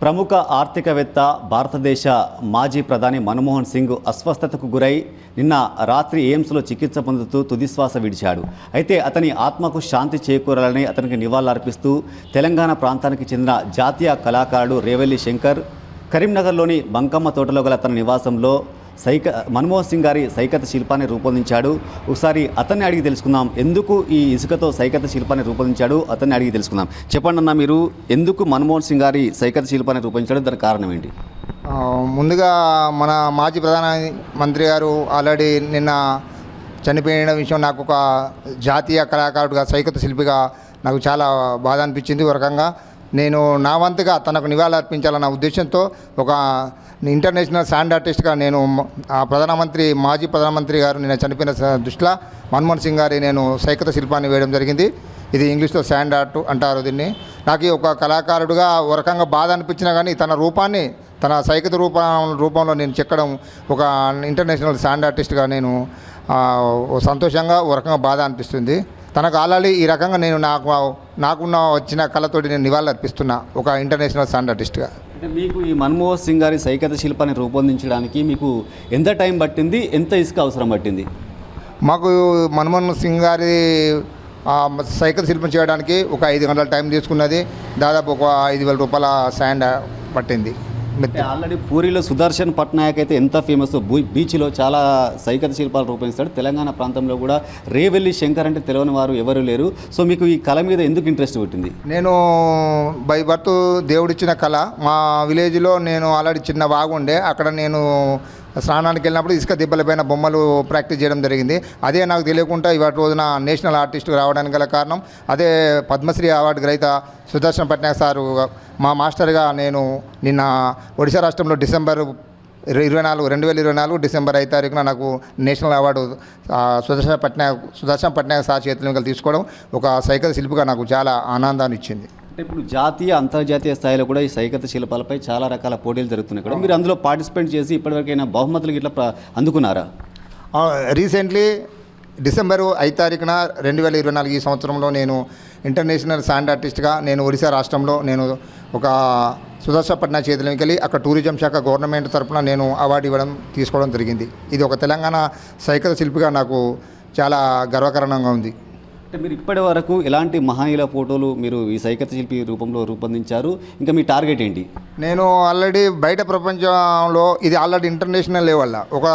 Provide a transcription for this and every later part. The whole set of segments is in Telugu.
ప్రముఖ ఆర్థికవేత్త భారతదేశ మాజీ ప్రధాని మన్మోహన్ సింగ్ అస్వస్థతకు గురై నిన్న రాత్రి ఎయిమ్స్లో చికిత్స పొందుతూ తుదిశ్వాస విడిచాడు. అయితే అతని ఆత్మకు శాంతి చేకూరాలని అతనికి నివాళులర్పిస్తూ తెలంగాణ ప్రాంతానికి చెందిన జాతీయ కళాకారుడు రేవెల్లి శంకర్ కరీంనగర్లోని బంకమ్మ తోటలో గల తన నివాసంలో సైక మన్మోహన్ సింగ్ గారి సైకత శిల్పాన్ని రూపొందించాడు. ఒకసారి అతన్ని అడిగి తెలుసుకుందాం. ఎందుకు ఈ ఇసుకతో సైకత శిల్పాన్ని రూపొందించాడు? అతన్ని అడిగి తెలుసుకుందాం. చెప్పండి అన్న మీరు ఎందుకు మన్మోహన్ సింగ్ గారి సైకత శిల్పాన్ని రూపొందించాడు? దానికి కారణం ఏంటి? ముందుగా మన మాజీ ప్రధాన మంత్రి గారు ఆల్రెడీ నిన్న చనిపోయిన విషయం నాకు ఒక జాతీయ కళాకారుడిగా సైకత శిల్పిగా నాకు చాలా బాధ అనిపించింది ఒక రకంగా. నేను నా వంతుగా తనకు నివాళులర్పించాలన్న ఉద్దేశంతో ఒక ఇంటర్నేషనల్ శాండ్ ఆర్టిస్ట్గా నేను ఆ ప్రధానమంత్రి మాజీ ప్రధానమంత్రి గారు నేను చనిపోయిన దృష్టిలో మన్మోహన్ సింగ్ గారి నేను సైకత శిల్పాన్ని వేయడం జరిగింది. ఇది ఇంగ్లీష్లో శాండ్ ఆర్ట్ అంటారు దీన్ని. నాకు ఈ ఒక కళాకారుడుగా ఒక రకంగా బాధ అనిపించినా కానీ తన రూపాన్ని తన సైకత రూప రూపంలో నేను చెక్కడం ఒక ఇంటర్నేషనల్ శాండ్ ఆర్టిస్ట్గా నేను ఓ సంతోషంగా ఒక రకంగా బాధ అనిపిస్తుంది. తనకు ఆల్రెడీ ఈ రకంగా నేను నాకు నాకున్న వచ్చిన కళతోటి నేను నివాళులు అర్పిస్తున్నా ఒక ఇంటర్నేషనల్ శాండ్ ఆర్టిస్ట్గా అంటే మీకు ఈ మన్మోహన్ సింగ్ గారి సైకత శిల్పాన్ని రూపొందించడానికి మీకు ఎంత టైం పట్టింది ఎంత ఇసుక అవసరం పట్టింది? మాకు మన్మోహన్ సింగ్ గారి సైకిల్ శిల్పం చేయడానికి ఒక ఐదు గంటల టైం తీసుకున్నది దాదాపు ఒక ఐదు వేల రూపాయల శాండ్ పట్టింది. ఆల్రెడీ పూరిలో సుదర్శన్ పట్నాయక్ అయితే ఎంత ఫేమస్ బీచ్లో చాలా సైకత శిల్పాలు రూపొందిస్తాడు. తెలంగాణ ప్రాంతంలో కూడా రేవెల్లి శంకర్ అంటే తెలియని వారు ఎవరు లేరు. సో మీకు ఈ కళ మీద ఎందుకు ఇంట్రెస్ట్ పుట్టింది? నేను బై బర్త్ దేవుడిచ్చిన కళ. మా విలేజ్లో నేను ఆల్రెడీ చిన్న బాగుండే అక్కడ నేను స్నానానికి వెళ్ళినప్పుడు ఇసుక దిబ్బలపైన బొమ్మలు ప్రాక్టీస్ చేయడం జరిగింది. అదే నాకు తెలియకుండా ఇవాటి రోజున నేషనల్ ఆర్టిస్ట్ రావడానికి గల కారణం అదే పద్మశ్రీ అవార్డు గ్రహీత సుదర్శన్ పట్నాయక్ సారు మా మాస్టర్గా నేను నిన్న ఒడిశా రాష్ట్రంలో డిసెంబర్ ఇరవై నాలుగు రెండు వేల ఇరవై నాలుగు డిసెంబర్ ఐదు తారీఖున నాకు national award Sudarshana Sudarshan Patnaik Sudarshan Patnaik sir చేతుల తీసుకోవడం ఒక సైకిల్ శిల్పిగా నాకు చాలా ఆనందాన్ని ఇచ్చింది. అంటే ఇప్పుడు జాతీయ అంతర్జాతీయ స్థాయిలో కూడా ఈ సైకత శిల్పాలపై చాలా రకాల పోటీలు జరుగుతున్నాయి. కూడా మీరు అందులో పార్టిసిపేట్ చేసి ఇప్పటివరకైనా బహుమతులు ఇట్లా అందుకున్నారా? రీసెంట్లీ డిసెంబరు ఐదు తారీఖున రెండు వేల ఇరవై నాలుగు ఈ సంవత్సరంలో నేను ఇంటర్నేషనల్ శాండ్ ఆర్టిస్ట్గా నేను ఒడిశా రాష్ట్రంలో నేను ఒక సుదర్శపట్న చేతులకి వెళ్ళి అక్కడ టూరిజం శాఖ గవర్నమెంట్ తరపున నేను అవార్డు ఇవ్వడం తీసుకోవడం జరిగింది. ఇది ఒక తెలంగాణ సైకత శిల్పిగా నాకు చాలా గర్వకారణంగా ఉంది. అంటే మీరు ఇప్పటి వరకు ఎలాంటి మహానీయుల ఫోటోలు మీరు ఈ సైకత శిల్పి రూపంలో రూపొందించారు? ఇంకా మీ టార్గెట్ ఏంటి? నేను ఆల్రెడీ బయట ప్రపంచంలో ఇది ఆల్రెడీ ఇంటర్నేషనల్ లెవెల్లో ఒక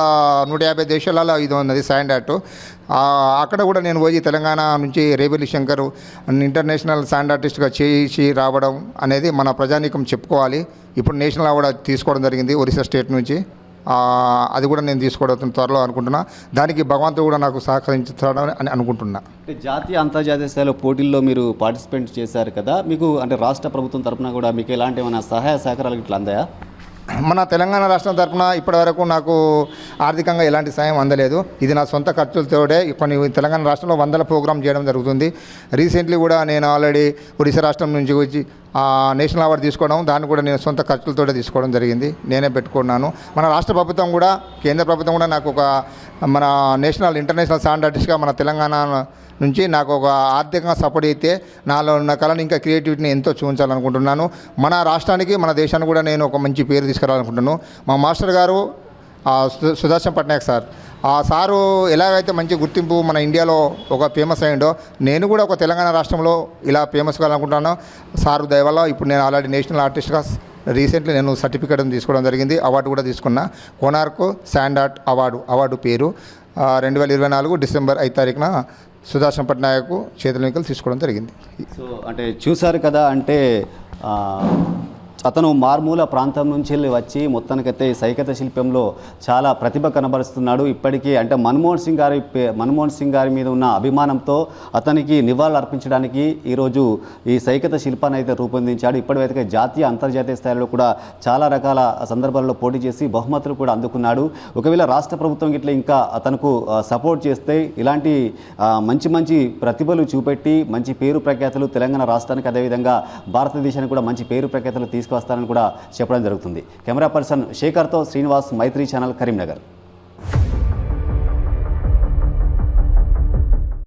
నూట యాభై దేశాలలో ఇది ఉన్నది శాండ్ ఆర్ట్ అక్కడ కూడా నేను పోయి తెలంగాణ నుంచి రేబిలి శంకర్ ఇంటర్నేషనల్ శాండ్ ఆర్టిస్ట్గా చేసి రావడం అనేది మన ప్రజానీకం చెప్పుకోవాలి. ఇప్పుడు నేషనల్ అవార్డు తీసుకోవడం జరిగింది ఒరిస్సా స్టేట్ నుంచి. అది కూడా నేను తీసుకోవడం త్వరలో అనుకుంటున్నా. దానికి భగవంతుడు కూడా నాకు సహకరించుతాడని అని అనుకుంటున్నా. అంటే జాతీయ అంతర్జాతీయ స్థాయిలో పోటీల్లో మీరు పార్టిసిపేట్ చేశారు కదా మీకు అంటే రాష్ట్ర ప్రభుత్వం తరపున కూడా మీకు ఎలాంటి ఏమైనా సహాయ సహకారాలు ఇట్లా అందాయా? మన తెలంగాణ రాష్ట్రం తరఫున ఇప్పటివరకు నాకు ఆర్థికంగా ఎలాంటి సాయం అందలేదు. ఇది నా సొంత ఖర్చులతోటే కొన్ని తెలంగాణ రాష్ట్రంలో వందల ప్రోగ్రామ్ చేయడం జరుగుతుంది. రీసెంట్లీ కూడా నేను ఆల్రెడీ ఒడిశా రాష్ట్రం నుంచి వచ్చి నేషనల్ అవార్డు తీసుకోవడం దాన్ని కూడా నేను సొంత ఖర్చులతో తీసుకోవడం జరిగింది. నేనే పెట్టుకున్నాను. మన రాష్ట్ర ప్రభుత్వం కూడా కేంద్ర ప్రభుత్వం కూడా నాకు ఒక మన నేషనల్ ఇంటర్నేషనల్ సాండ్ ఆర్టిస్ట్గా మన తెలంగాణ నుంచి నాకు ఒక ఆర్థికంగా సపోర్ట్ అయితే నాలో ఉన్న కళను ఇంకా క్రియేటివిటీని ఎంతో చూపించాలనుకుంటున్నాను. మన రాష్ట్రానికి మన దేశానికి కూడా నేను ఒక మంచి పేరు తీసుకురావాలనుకుంటున్నాను. మా మాస్టర్ గారు సుదర్శన్ పట్నాయక్ సార్ ఆ సారు ఎలాగైతే మంచి గుర్తింపు మన ఇండియాలో ఒక ఫేమస్ అయ్యిండో నేను కూడా ఒక తెలంగాణ రాష్ట్రంలో ఇలా ఫేమస్ కావాలనుకుంటున్నాను. సారు దయవల్ల ఇప్పుడు నేను ఆల్రెడీ నేషనల్ ఆర్టిస్ట్గా రీసెంట్లీ నేను సర్టిఫికేట్ తీసుకోవడం జరిగింది. అవార్డు కూడా తీసుకున్నా. Konark sand art award award పేరు. రెండు వేల ఇరవై నాలుగు డిసెంబర్ ఐదు తారీఖున సుదర్శన్ పట్నాయక్ చేతుల ఎన్నికలు తీసుకోవడం జరిగింది. సో అంటే చూశారు కదా అంటే అతను మార్మూల ప్రాంతం నుంచి వెళ్ళి వచ్చి మొత్తానికైతే సైకత శిల్పంలో చాలా ప్రతిభ కనబరుస్తున్నాడు. ఇప్పటికీ అంటే మన్మోహన్ సింగ్ గారి మన్మోహన్ సింగ్ గారి మీద ఉన్న అభిమానంతో అతనికి నివాళులు అర్పించడానికి ఈరోజు ఈ సైకత శిల్పాన్ని అయితే రూపొందించాడు. ఇప్పటివైతే జాతీయ అంతర్జాతీయ స్థాయిలో కూడా చాలా రకాల సందర్భాల్లో పోటీ చేసి బహుమతులు కూడా అందుకున్నాడు. ఒకవేళ రాష్ట్ర ప్రభుత్వం ఇట్లా ఇంకా అతనుకు సపోర్ట్ చేస్తే ఇలాంటి మంచి మంచి ప్రతిభలు చూపెట్టి మంచి పేరు ప్రఖ్యాతులు తెలంగాణ రాష్ట్రానికి అదేవిధంగా భారతదేశానికి కూడా మంచి పేరు ప్రఖ్యాతులు తీసుకువస్తారని కూడా చెప్పడం జరుగుతుంది. కెమెరా పర్సన్ శేఖర్తో శ్రీనివాస్ మైత్రి ఛానల్ కరీంనగర్.